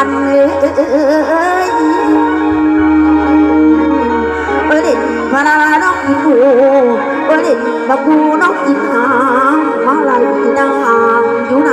อันเอ้ยเอ้ยเด่นพาราน้องกินหูเอ้ยเด่นบะกูน้องกินหางมาลายนางอยู่ไหน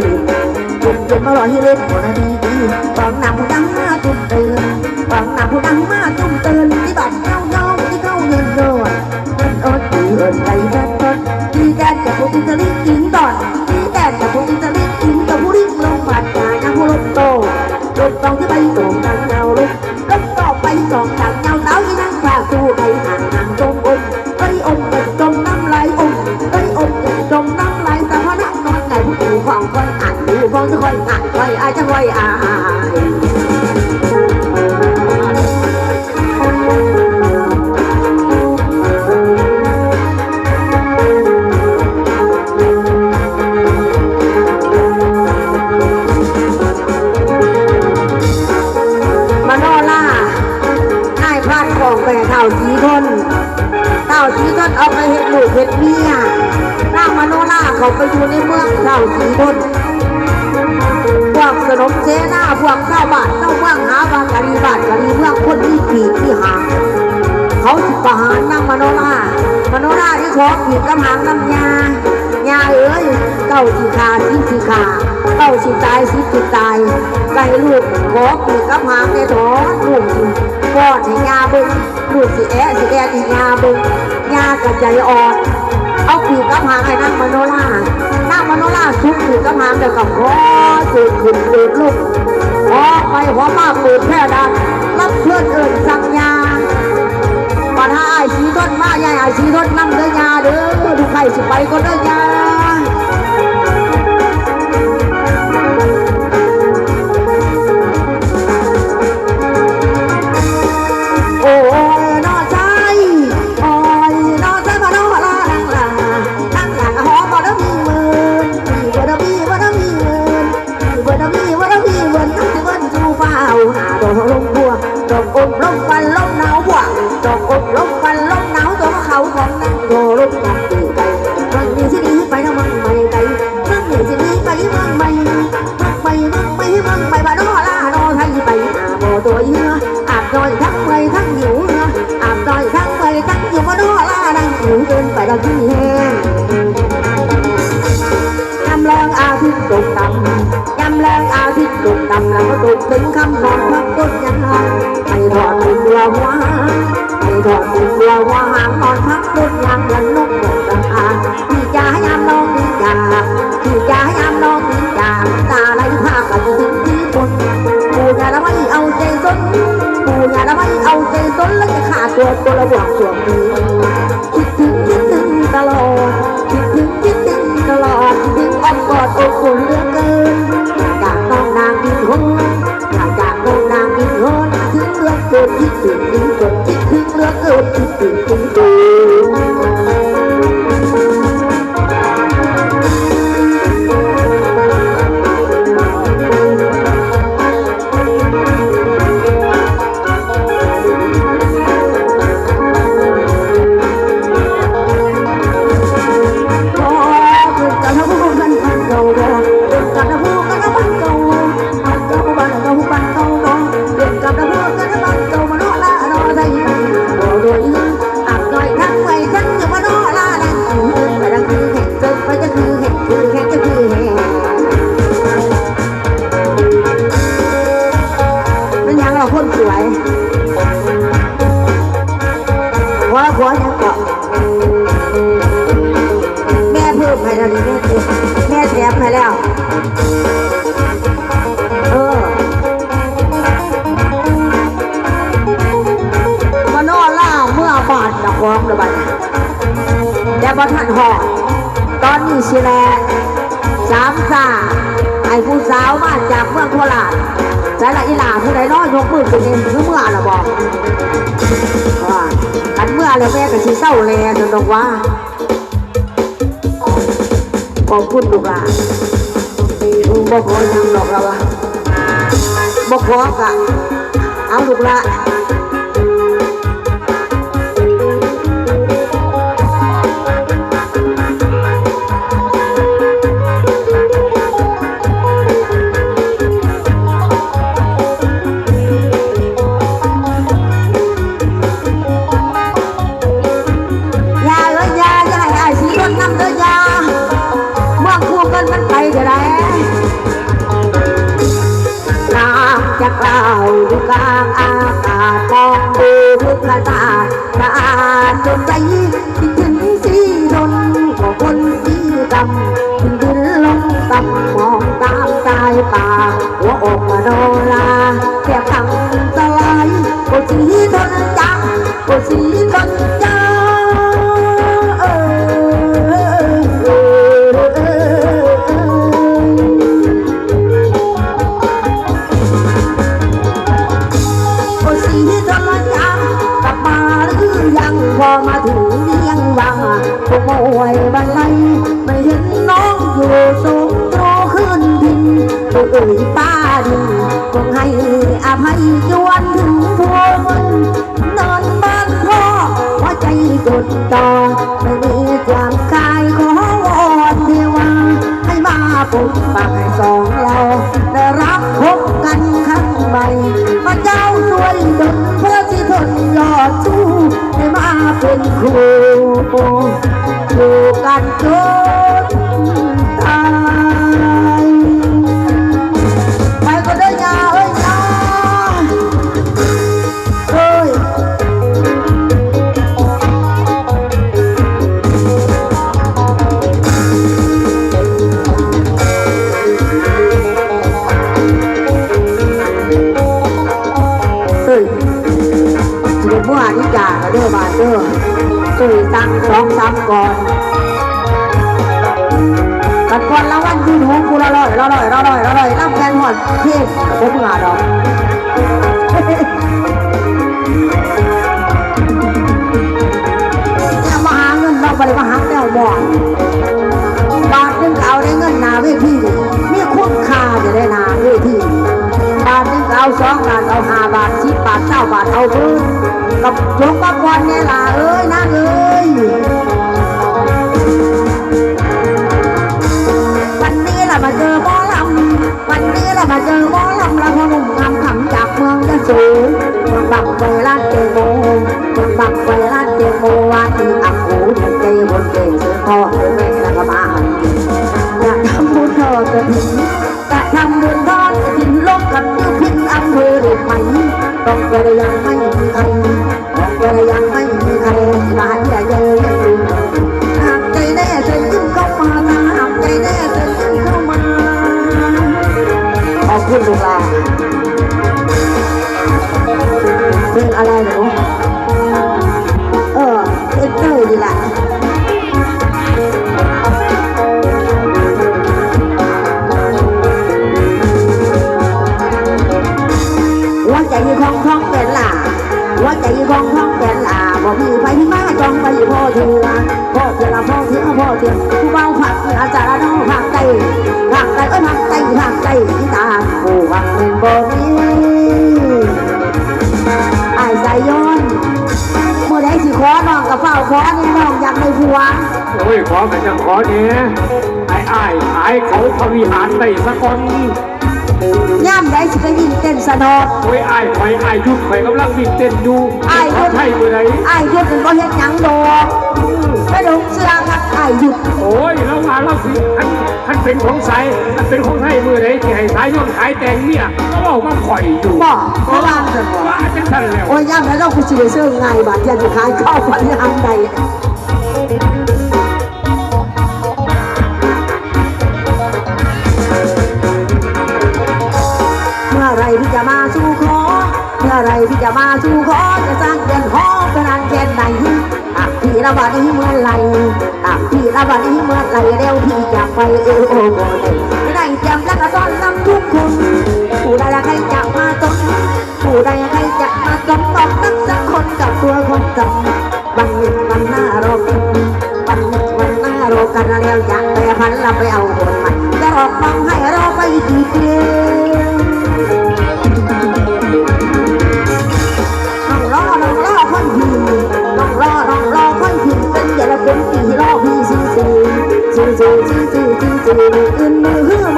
ยจุดจุดมาลอยให้เล่นหัวนาดีดีฟังนำผู้ดังมาจุ่มเตือนฟังนำผู้ดังมาจุ่มเตือนที่บัดเงาเงาที่เข้าเงินโดดเงินอดที่เอินใจแท้ทนที่แดนกับผู้อิตาลีกินดอน ไปอยู่ในเมืองเต่าสีทนพวกสนมเสนาพวกเจ้าบ้านเจ้าเมืองหาบางกะรีบานกะรีเมืองคนที่ปีที่หางเขาสิประหารนั่งมโนล่ามโนล่าที่ขอปีกำหางน้ำยายาเอ้ยเก้าสิขาสิสิขาเก้าสิตายสิสิตายไก่ลูกขอปีกำหางในถอนลูกสิก้อนให้ยาบึงลูกสิแอะสิแอะอียาบึงยากระใจอ่อน เอาปีกกำหางไอ้นั่งมโนล่านั่งมโนล่าซุกปีกกำหางเดียวกับพ่อตื่นขึ้นตื่นลุกพอไปหัวมากเปิดแพร่ดันรับเพื่อนเอิ่นสั่งยาปัญหาไอ้ชีต้นมาใหญ่ไอ้ชีต้นนั่งเด้อยาเด้อดูใครสิไปก็เด้อยา ล้วที่แห้งยำแรงอาทิตย์ตกต่ำยำแรงอาทิตย์ตกต่ำแล้วก็ตกถึงคำนอนพักต้นยางไงไม่ถอดติดเรือหัวหาไม่ถอดติดเรือหัวหางนอนพักต้นยางเหมือนนกหมดราคาพี่จ๋ายามน้องพี่จ๋าพี่จ๋ายามน้องพี่จ๋าตาไหลพากันถึงที่คนปูอย่าละไม่เอาใจสนปูอย่าละไม่เอาใจสนแล้วจะขาดตัวตัวละบวกส่วนนี้ ตื่นตื่น ตอนนี้สิแลสามสาไอ้ผู้สาวมาจากเมืองโคราชแต่ละอีหลาผู้ใดน้อยยกมือขึ้นเองคือเมื่อละบอกว่าอันเมื่อแล้วแม่ก็สิเศร้าแลจนบอกว่าขอบคุณลูกหลานอืมบ่ขอยังหรอกเราอะบ่ขอกะเอาลูกหละย ป่าหัวอกมโนราแค่พังสลายโอสีทนจังโอสีทนจังโอสีทรยากลับมาหรือยังพอมาถึงเลี้ยงวังคงโวยบันไลไม่เห็นน้องอยู่สู เอ่ยป้าดินคงให้อภัยจวนถึงพวงนอนบ้านพ่อหัวใจจดจ่อไม่มีความกายขอวอนเทวาให้มาปกปักให้สองเราได้รับพบกันครั้งใหม่พระเจ้าช่วยดลเพื่อที่ทนยอดสู้ให้มาเป็นครูอยู่กันจน ตุยตังสองสามก่อนกันก่อนละวันที่หกกูละร้อยละร้อยละร้อยละร้อยน้ำแกงหอดเทียบผมหาดอกเนี่ยมาหาเงินเราไปมาหาแนวบ่อนบาทนึงเอาได้เงินนาเวทีมีคุณค่าจะได้นาเวทีบาทนึงเอาสองบาทเอาห้าบาทสิบบาทเก้าบาทเอาพื้น กับยกกับวันเนี่ยล่ะเอ้ยนางเอ้ยวันนี้ล่ะมาเจอหมอลำวันนี้ล่ะมาเจอหมอลำล้วพอหนุ่มงามขำจากเมืองยะโสเมืองบักไฟลาดเจโมเมืองบักไฟลาดเจโมว่าที่อักหูถึงใจบนเก่งเสือพ่อเสือแม่ล้วก็มาอยากทำบุญทอดกระถิ่นจะทำบุญทอดกระถิ่นลงกับนิ้วพินอำเภอเด็กไหมต้องกระยังไม่ มีใเถื่อพ่อเถื่อละพ่อเถือพ่อเถือผู้เบาผักอาจารย์น้องผักใจผักใจเอ้ยผักใจผักใจที่ตาผู้วังเป็นบ่มีไอ้สายย้อนเมื่อใดสิขอน้องกับเฝ้าขอนี่น้องอยากได้ผัวโอ้ยขอกันจังขอเนี่ยไอ้ไอ้ายขายเขาพวิหารได้สักคน ย่ำได้สิไปยิงเต้นสนอดโอ้ยไอ้ายข่อยไอ้ายยุดข่อยกำลังวิ่งเต้นอยู่อ้ายยุดเขาใช่มือไหนไอ้หยุดเป็นบ่เฮ็ดหยังดอกไม่ดงเสื้อครับไอ้หยุดโอ้ยแล้วมาแล้วสิท่านท่านเป็นของใสท่านเป็นของไทยมือไหนที่ให้สายย่นขายแตงเนี่ยก็เล่ามาข่อยอยู่บ่เขาวางซั่นบ่ว่าจังท่านแล้วโอ้ยย่ำแล้วเราคือสิได้ซื้อไงบาดยันสิขายข้าวพันยามใมื่อไรพี่จะมาสู่ขอจะสร้างเรือนหอเป็นอันแค่ไหนอะพี่ระบาดนี้เมื่อไหรอะพี่ระบาดนี้เมื่อไหรเร็วพี่จะไปเออโอ้โหไม่ได้เตรียมแล้วก็ต้อนรับทุกคนผู้ใดใครจะมาต้นผู้ใดใครจะมาต้นต้องนักสักคนกับตัวคนจำวันนึ่งวันหน้ารอกันวันนึ่งวันหน้ารอกันแล้วอยากไปพันละไปเอาคนใหม่จะรอฟังให้รอไปกี่เดือ จูจูจูจูจูอื่นมาเฮือ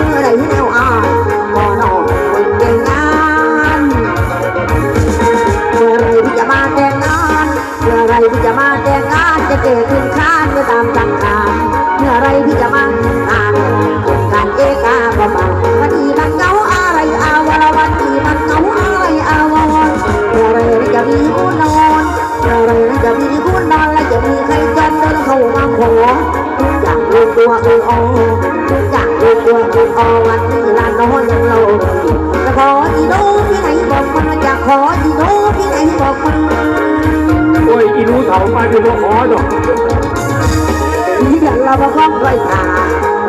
ตัวเออยางรู้ตัวเออวันนี้ลานน้อยยังโลจะขออีโนพี่ไหนบอกมาอยากขออีโนพี่ไหนบอกมาโอ้ยอีรู้เถามาจะมาขอดอกพี่ยันเราบ่คองค่อยขา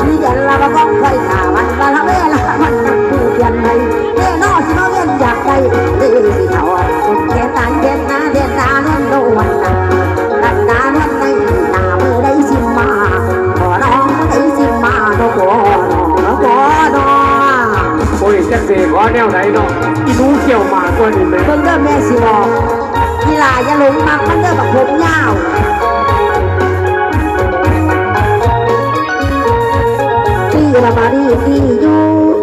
พี่ยันเราบ่คองค่อยขามันมาลเวลามันนักผู้ยันในเด้นอสิมาเวียนอยากได้เดสิเถาเดนตาเดนนาเดนนาเดนโดวันนา วไหนเนาะอีรู้เกี่ยวหมากตัวนี้ไหมเบิ่งเด้อแม่สิบอกกีฬาอย่าหลงมักมันเด้อบักผมยาวตีละมาดีตีอยู่